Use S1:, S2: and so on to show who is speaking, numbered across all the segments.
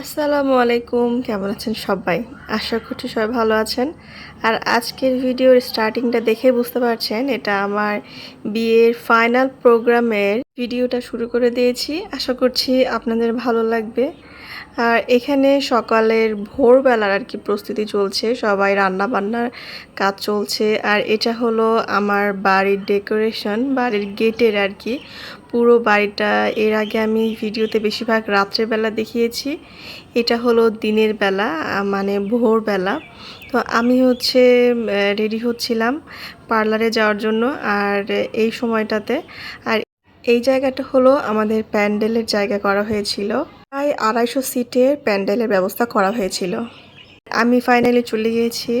S1: আসসালামু আলাইকুম, কেমন আছেন সবাই? আশা করছি সবাই ভালো আছেন। আর আজকের ভিডিওর স্টার্টিংটা দেখে বুঝতে পারছেন, এটা আমার বিয়ের ফাইনাল প্রোগ্রামের ভিডিওটা শুরু করে দিয়েছি। আশা করছি আপনাদের ভালো লাগবে। আর এখানে সকালের ভোরবেলার আর কি প্রস্তুতি চলছে, সবাই রান্না বান্নার কাজ চলছে। আর এটা হলো আমার বাড়ির ডেকোরেশন, বাড়ির গেটের আর কি পুরো বাড়িটা এর আগে আমি ভিডিওতে বেশিরভাগ রাত্রেবেলা দেখিয়েছি। এটা হলো দিনের বেলা মানে ভোরবেলা। তো আমি হচ্ছে রেডি হচ্ছিলাম পার্লারে যাওয়ার জন্য আর এই সময়টাতে। আর এই জায়গাটা হলো আমাদের প্যান্ডেলের জায়গা করা হয়েছিল। প্রায় আড়াইশো সিটের প্যান্ডেলের ব্যবস্থা করা হয়েছিল। আমি ফাইনালি চলে গিয়েছি।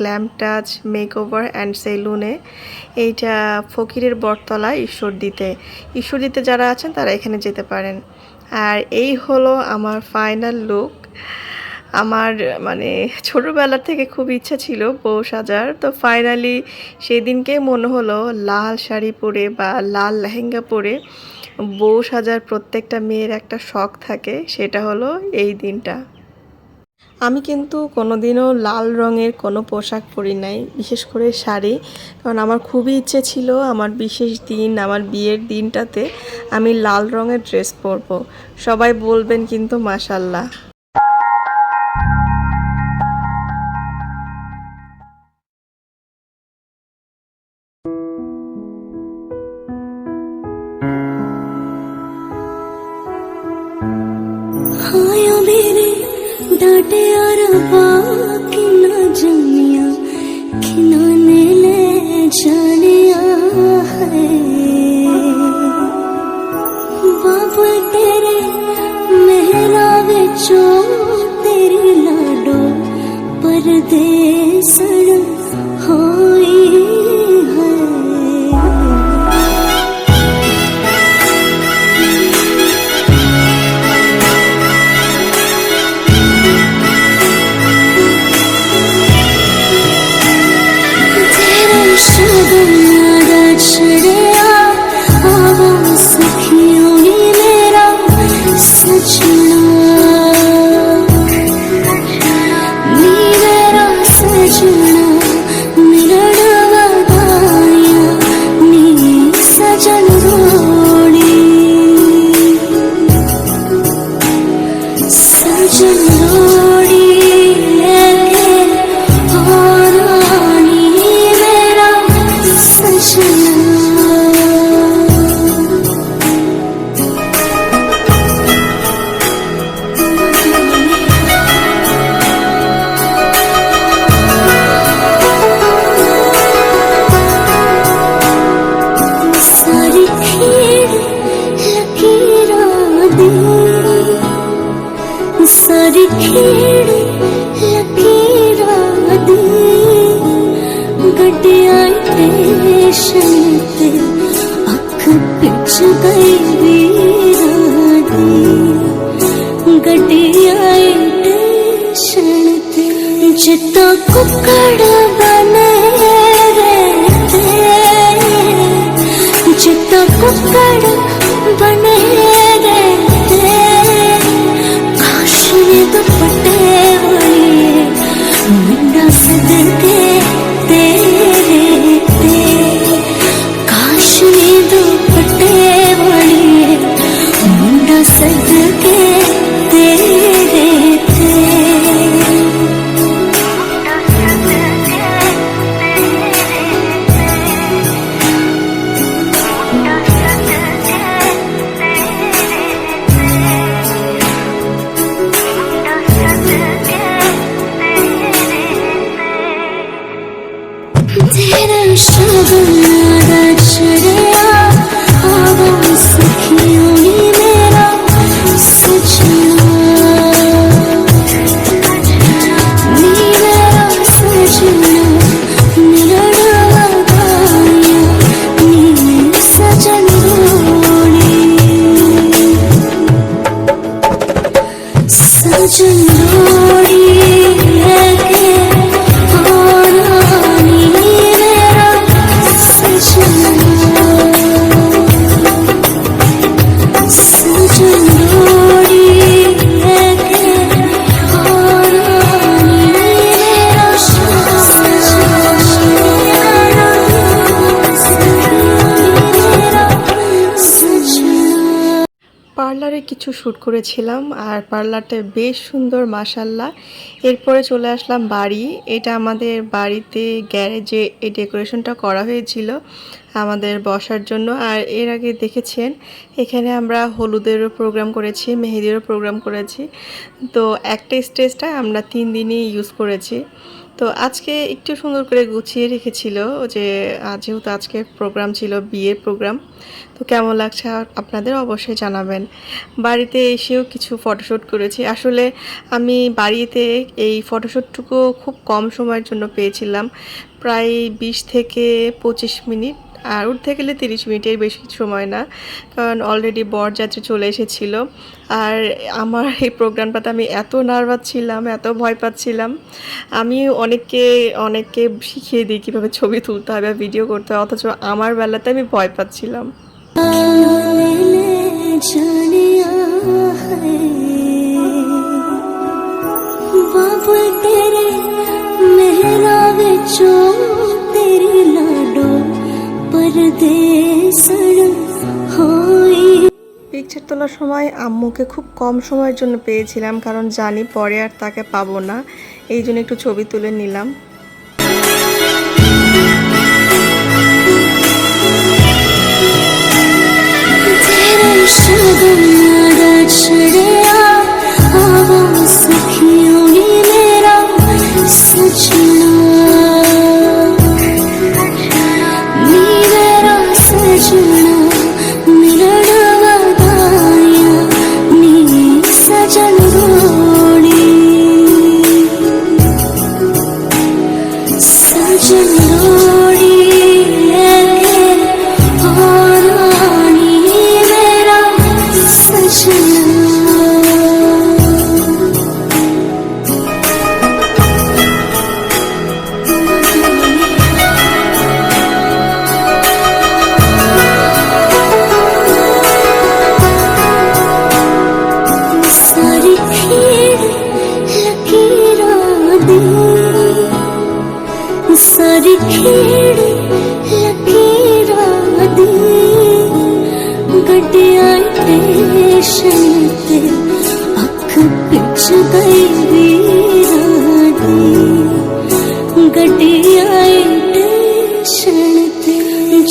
S1: Glam touch makeover and সেলুনে এইটা ফকিরের বটতলা ঈশ্বর দিতে যারা আছেন, তারা এখানে যেতে পারেন। আর এই হলো আমার ফাইনাল লুক আমার মানে ছোটোবেলা থেকে খুব ইচ্ছা ছিল বউ সাজার। তো ফাইনালি সেদিনকে মনে হলো লাল শাড়ি পরে বা লাল লেহেঙ্গা পরে বউ সাজার প্রত্যেকটা মেয়ের একটা শখ থাকে, সেটা হলো এই দিনটা। আমি কিন্তু কোনোদিনও লাল রঙের কোনো পোশাক পরি নাই, বিশেষ করে শাড়ি। কারণ আমার খুবই ইচ্ছে ছিল আমার বিশেষ দিন, আমার বিয়ের দিনটাতে আমি লাল রঙের ড্রেস পরবো। সবাই বলবেন কিন্তু মাসাল্লাহ
S2: விஷயத்தில் அக்கு பிச்சு கை வீராதே గట్టియాయితే శణతే చిత్త కుక్కడ బనే చిత్త కుక్కడ బనే కాశ్మీర్ పట్టే వయే నిండా సదంతే You.
S1: কিছু শ্যুট করেছিলাম আর পার্লারটা বেশ সুন্দর মাসাল্লাহ এরপরে চলে আসলাম বাড়ি। এটা আমাদের বাড়িতে গ্যারেজে এই ডেকোরেশনটা করা হয়েছিল আমাদের বসার জন্য। আর এর আগে দেখেছেন, এখানে আমরা হলুদেরও প্রোগ্রাম করেছি, মেহেদিরও প্রোগ্রাম করেছি। তো একটা স্টেজটা আমরা তিন দিনই ইউজ করেছি। তো আজকে একটু সুন্দর করে গুছিয়ে রেখেছিল যে যেহেতু আজকে প্রোগ্রাম ছিল, বিয়ের প্রোগ্রাম তো কেমন লাগছে আপনাদের অবশ্যই জানাবেন। বাড়িতে এসেও কিছু ফটোশ্যুট করেছি। আসলে আমি বাড়িতে এই ফটোশ্যুটটুকু খুব কম সময়ের জন্য পেয়েছিলাম। প্রায় বিশ থেকে পঁচিশ মিনিট আর উঠতে গেলে তিরিশ মিনিটের বেশি সময় না কারণ অলরেডি বরযাত্রী চলে এসেছিল আর আমার এই প্রোগ্রামটাতে আমি এত নার্ভাস ছিলাম এত ভয় পাচ্ছিলাম আমি অনেককে অনেককে শিখিয়ে দিই কীভাবে ছবি তুলতে হবে ভিডিও করতে হয় অথচ আমার বেলাতে আমি ভয় পাচ্ছিলাম
S2: ले जानिया है बाबुल तेरे मेहरा विचों तेरी लाडो परदेसण होई
S1: পিকচার তোলার সময় আম্মুকে খুব কম সময়ের জন্য পেয়েছিলাম কারণ জানি পরে আর তাকে পাবো না। এই জন্য একটু ছবি তুলে নিলাম।
S2: तेरे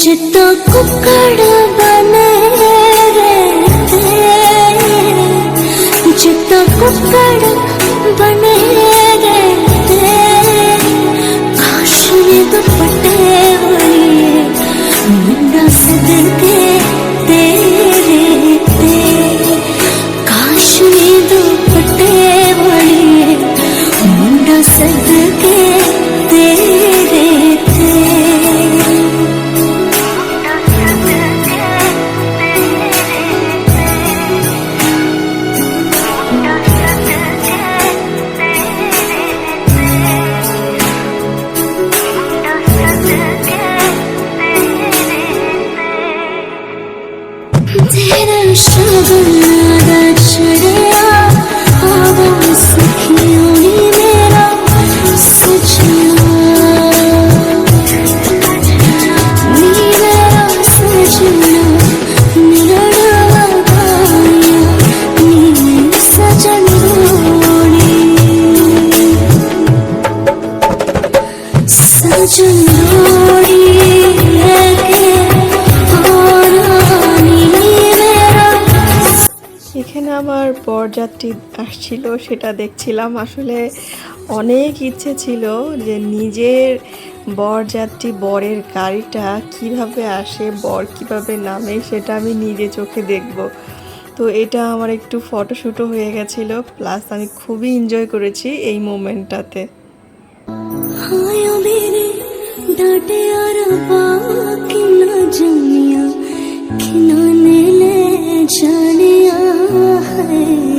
S1: చెత్త కుక్కడవా? বরযাত্রী আসছিল সেটা দেখছিলাম আসলে অনেক ইচ্ছে ছিল যে নিজের বরযাত্রী বরের গাড়িটা কিভাবে আসে বর কিভাবে নামে সেটা আমি নিজে চোখে দেখব তো এটা আমার একটু ফটোশ্যুটও হয়ে গেছিলো প্লাস আমি খুবই এনজয় করেছি এই মোমেন্টটাতে
S2: आयो मेरे डांटे और बाकी ना जमिया खिलौने ले जानिया है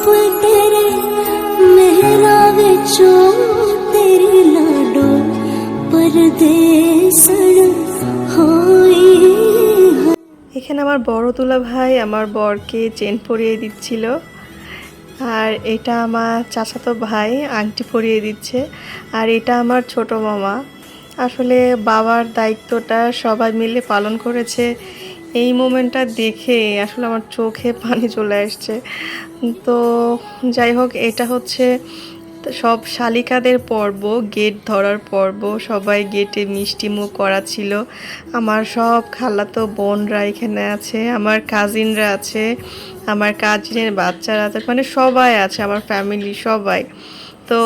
S2: बाबू तेरे मेहरा विचों तेरी लाडो परदेसण होई है
S1: এখানে আমার বড় তুলা ভাই আমার বরকে চেন পরিয়ে দিচ্ছিল আর এটা আমার চাচাতো ভাই আংটি পরিয়ে দিচ্ছে আর এটা আমার ছোট মামা আসলে বাবার দায়িত্বটা সবাই মিলে পালন করেছে এই মোমেন্টটা দেখে আসলে আমার চোখে পানি চলে আসছে। তো যাই হোক, এটা হচ্ছে সব শালিকাদের পর্ব, গেট ধরার পর্ব। সবাই গেটে মিষ্টি মুখ করা ছিল। আমার সব খালাতো বোনরা এখানে আছে, আমার কাজিনরা আছে, আমার কাজিনের বাচ্চারা আছে মানে সবাই আছে, আমার ফ্যামিলি সবাই। তো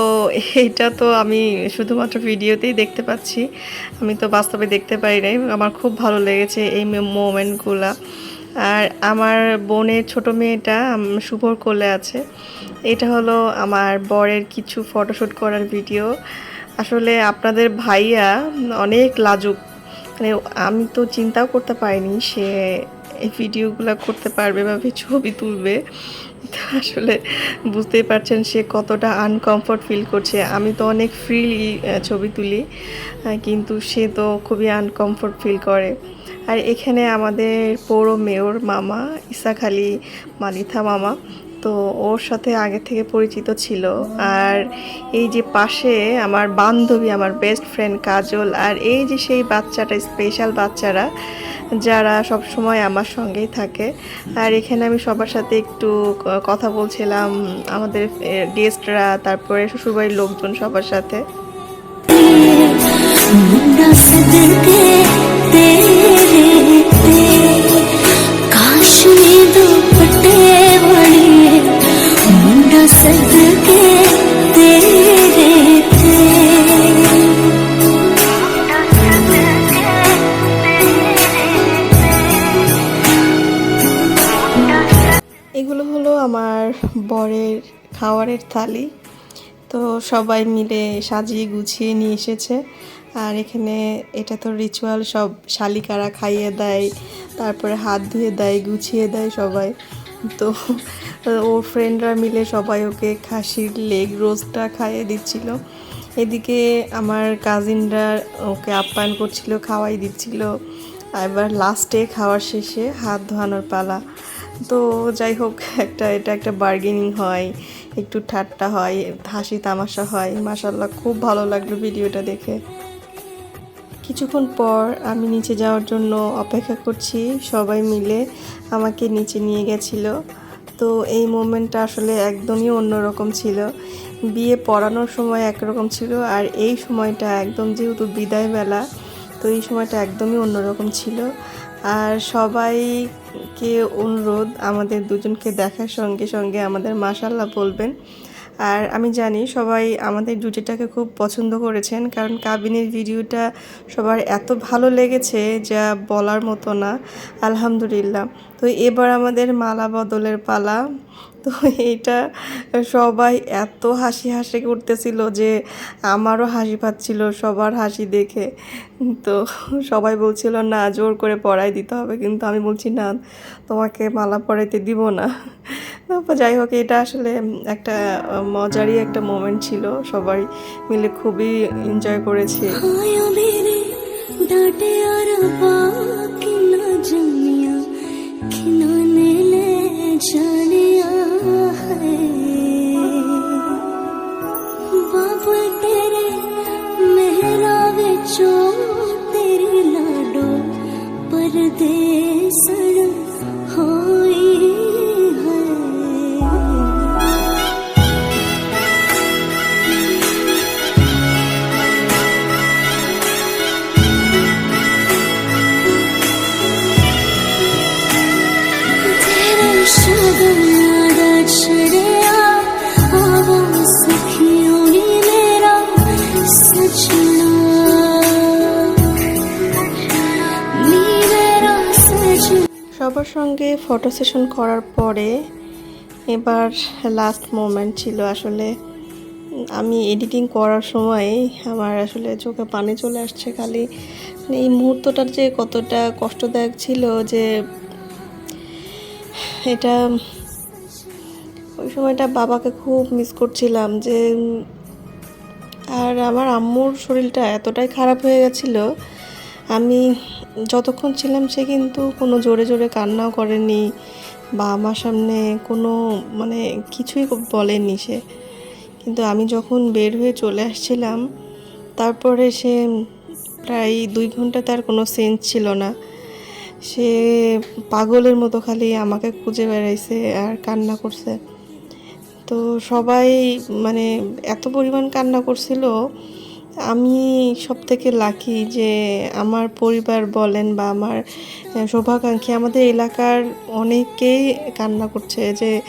S1: এটা তো আমি শুধুমাত্র ভিডিওতেই দেখতে পাচ্ছি। আমি তো বাস্তবে দেখতে পারি নাই। আমার খুব ভালো লেগেছে এই মোমেন্টগুলা। আর আমার বোনের ছোট মেয়েটা শুভর কোলে আছে। এটা হলো আমার বরের কিছু ফটোশ্যুট করার ভিডিও। আসলে আপনাদের ভাইয়া অনেক লাজুক। মানে আমি তো চিন্তাও করতে পারিনি সে এই ভিডিওগুলো করতে পারবে বা ছবি তুলবে আসলে বুঝতেই পারছেন সে কতটা আনকমফর্ট ফিল করছে। আমি তো অনেক ফ্রিলি ছবি তুলি কিন্তু সে তো খুবই আনকমফর্ট ফিল করে। আর এখানে আমাদের পৌর মেয়র মামা, ইসাক আলী মালিথা মামা, তো ওর সাথে আগে থেকে পরিচিত ছিল। আর এই যে পাশে আমার বান্ধবী, আমার বেস্ট ফ্রেন্ড কাজল, আর এই যে সেই বাচ্চাটা স্পেশাল বাচ্চারা যারা সব সময় আমার সঙ্গেই থাকে। আর এখানে আমি সবার সাথে একটু কথা বলছিলাম, আমাদের গেস্টরা তারপরে শ্বশুরবাড়ির লোকজন সবার সাথে। কাশ্মীর সদ আমার বরের খাওয়ারের থালি। তো সবাই মিলে সাজিয়ে গুছিয়ে নিয়ে এসেছে। আর এখানে এটা তো রিচুয়াল সব শালিকারা খাইয়ে দেয়, তারপরে হাত ধুয়ে দেয়, গুছিয়ে দেয় সবাই। তো ওর ফ্রেন্ডরা মিলে সবাই ওকে খাসির লেগ রোস্টটা খাইয়ে দিচ্ছিল। এদিকে আমার কাজিনরা ওকে আপ্যায়ন করছিল, খাওয়াই দিচ্ছিল। এবার লাস্টে খাওয়ার শেষে হাত ধোয়ানোর পালা। তো যাই হোক, একটা, এটা একটা বার্গেনিং হয়, একটু ঠাট্টা হয়, হাসি তামাশা হয়। মাসাল্লাহ খুব ভালো লাগল ভিডিওটা দেখে। কিছুক্ষণ পর আমি নিচে যাওয়ার জন্য অপেক্ষা করছি, সবাই মিলে আমাকে নিচে নিয়ে গেছিল। তো এই মোমেন্টটা আসলে একদমই অন্যরকম ছিল। বিয়ে পড়ানোর সময় একরকম ছিল, আর এই সময়টা একদম যেহেতু বিদায় বেলা তো এই সময়টা একদমই অন্যরকম ছিল। আর সবাইকে অনুরোধ আমাদের দুজনকে দেখার সঙ্গে সঙ্গে আমাদের মাসাল্লাহ বলবেন। আর আমি জানি সবাই আমাদের জুটিটাকে খুব পছন্দ করেছেন, কারণ কাবিনের ভিডিওটা সবার এত ভালো লেগেছে যা বলার মতো না, আলহামদুলিল্লাহ। তো এবার আমাদের মালা বদলের পালা। তো এইটা সবাই এত হাসি হাসি করতেছিল যে আমারও হাসি পাচ্ছিল সবার হাসি দেখে। তো সবাই বলছিল, না, জোর করে পড়াই দিতে হবে। কিন্তু আমি বলছি, না, তোমাকে মালা পরাইতে দিব না। যাই হোক, এটা আসলে একটা মজারই একটা মোমেন্ট ছিল। সবাই মিলে খুবই এনজয় করেছি। সবার সঙ্গে ফটো সেশন করার পরে এবার লাস্ট মোমেন্ট ছিল আসলে আমি এডিটিং করার সময় আমার আসলে চোখে পানি চলে আসছে খালি। এই মুহূর্তটার যে কতটা কষ্টদায়ক ছিল যে এটা ওই সময়টা বাবাকে খুব মিস করছিলাম যে, আর আমার আম্মুর শরীরটা এতটাই খারাপ হয়ে গেছিল আমি যতক্ষণ ছিলাম সে কিন্তু কোনো জোরে জোরে কান্নাও করেনি বা আমার সামনে কোনো মানে কিছুই বলেনি সে। কিন্তু আমি যখন বের হয়ে চলে আসছিলাম, তারপরে সে প্রায় দুই ঘণ্টা তার কোনো সেন্স ছিল না।
S2: সে পাগলের মতো খালি আমাকে খুঁজে বেড়াইছে আর কান্না করছে। তো সবাই মানে এত পরিমাণ কান্না করছিল আমি সব থেকে লাকি যে আমার পরিবার বলেন বা আমার শোভাকাঙ্ক্ষী আমাদের এলাকার অনেকেই কান্না করছে যে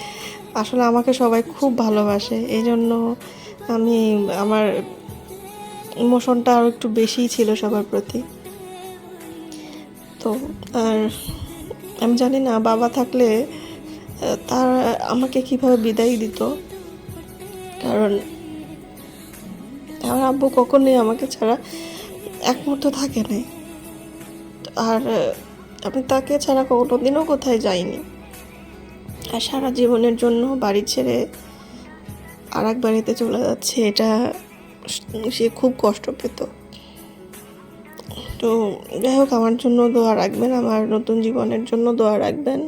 S2: আসলে আমাকে সবাই খুব ভালোবাসে। এই জন্য আমি আমার ইমোশনটা আরও একটু বেশিই ছিল সবার প্রতি। তো আর আমি জানি না, বাবা থাকলে তার আমাকে কীভাবে বিদায় দিত? কারণ আমার আব্বু কখনোই আমাকে ছাড়া এক মুহূর্ত থাকে নাই। আর আমি তাকে ছাড়া কোনো দিনও কোথায় যাইনি। আর সারা জীবনের জন্য বাড়ি ছেড়ে আর এক বাড়িতে চলে যাচ্ছে, এটা সে খুব কষ্ট পেত। তো যাই হোক, আমার জন্য দোয়া রাখবেন, আমার নতুন জীবনের জন্য দোয়া রাখবেন।